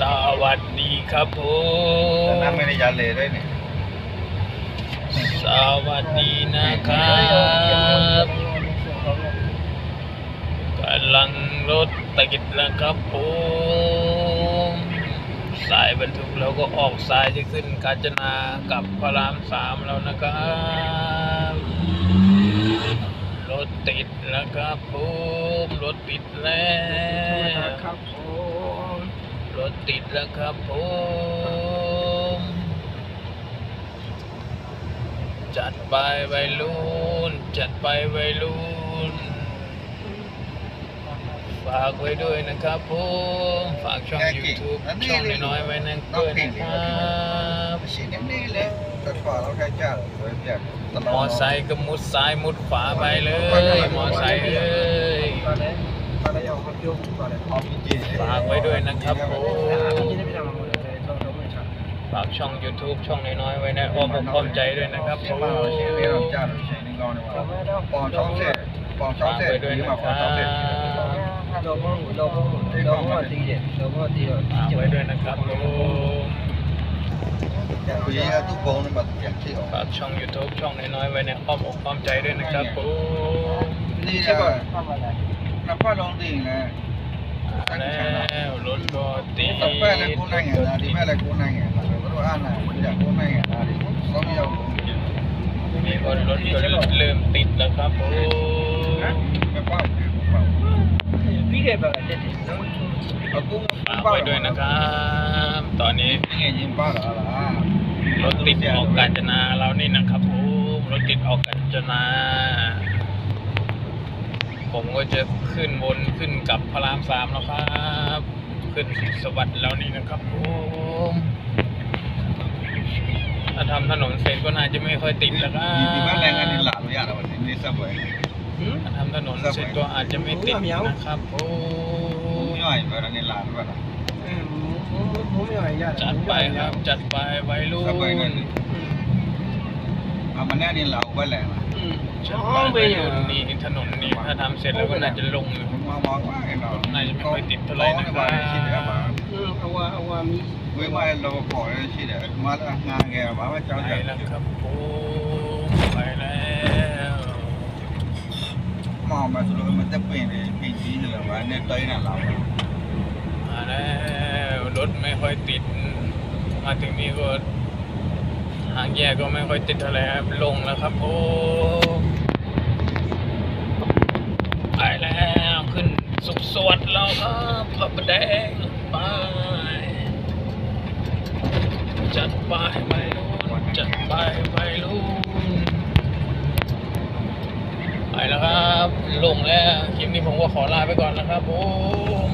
สวัสดีครับผแต่มน้ำไม่ได้ยันเลยด้วยเนี่ยสวัสดีนะครับกำลังรถติดแล้วครับผมสายบรรทุกเราก็ออกสายจะขึ้นกาญจนากับพระรามสามแล้วนะครับรถติดแล้วครับผมรถติดแล้วครับผม รถติดแล้วครับผม จัดไปวัยรุ่น จัดไปวัยรุ่น ฝากไว้ด้วยนะครับผม ฝากช่อง YouTube ช่องน้อยๆไว้นั่นด้วยนะครับไม่ใช่เนี่ยนี่เลยแต่ขวาเราแค่จ้าเลยเพียงตลอดมอไซค์ก็มุดซ้ายมุดขวาไปเลย มอไซค์เอ้ย ฝากไว้ด้วยนะครับผมที่ได้ไปทำมาหมดเลยชอบชอบไม่ชอบฝากช่อง YouTube ช่องน้อยๆไว้นะอ้อมอกอ้อมใจด้วยนะครับผใช่ป่ะเราใช้เรียนจ้าเราใช้ในกองเนี่ยว่าปองช่องเสร็จปองช่องเสร็จนี่มาปองช่องเสร็จโดนมั่งโดนมั่งโดนมั่งตีเด็ดโดนมั่งตีเด็ดฝากไว้ด้วยนะครับผมคุยกับทุกคนแบบอย่างที่ออกฝากช่อง YouTube ช่องน้อยๆไว้ในอ้อมอกอ้อมใจด้วยนะครับผมนี่ใช่นะป่ะ ทำอะไรนับว่าลงดิ่งนะแล้วรถก็ติดสับแป้งแล้วกูนั่งอย่างนั้นที่แม่แล้วกูนั่งอย่างนั้นก็รู้อ่านนะอยากกูนั่งอย่างนั้นดิสองอย่างมีคนรถก็เริ่มติดแล้วครับผมไม่ป้าพี่เด็ดแบบเด็ดน้เอากูฝากไว้ด้วยนะครับ ตอนนี้นี่ไงยิงป้าเหรอล่ะรถติดออกกาญจนาเรานี่นะครับผมรถติดออกกาญจนา ผมก็จะขึ้นบนขึ้นกับพระรามสามแล้วครับขึ้นสุขสวัสดิ์แล้วนี่นะครับผมถ้าทำถนนเสร็จก็น่าจะไม่ค่อยติดแล้วครับยิงบ้านแรงอันนี้หลานไม่อยากหรอกวันนี้สับเลยำถ้าทำถนนเสร็จก็อาจจะไม่ติดนะครับผมย่อยไปแล้วนี่หลานไปแล้วอืมหมูไม่ไหวญาติจัดไปครับ จัดไปไว้รุ่นสับไปเงินเอามา แน่นี่เหลาบ้านแรงนะอืมจัดห้องไปไปไว้เนี่ยรุ่นนี่ถนนนี่ถ้าทำเสร็จแล้วก็น่าจะลงอยู่ผมมามองว่าไอ้เราน่าจะไม่ค่อยติดเท่าไหร่นะครับคิดแล้วมาอืมเอาว่าเอาว่ามีเว้ยมาเราขอเลยชิดเดี๋ยวมาแล้วงานแกมาว่าเจ้าไปจะแล้วครับผมไปแล้วมองมาสุดเลยมันจะเป็นปีนี้เหลือว่าเนี่ยเต้ยน่ะเรามาแล้วรถไม่ค่อยติด มาถึงนี่ก็ หางแยกก็ไม่ค่อยติดเท่าไหร่ครับลงแล้วครับผมไปแล้วขึ้นสุขสวัสดิ์แล้วครับพระประแดงไปจัดไปไปรุ่นจัดไปไปรุ่นไปแล้วครับ ลงแล้วคลิปนี้ผมก็ขอลาไปก่อนนะครับผม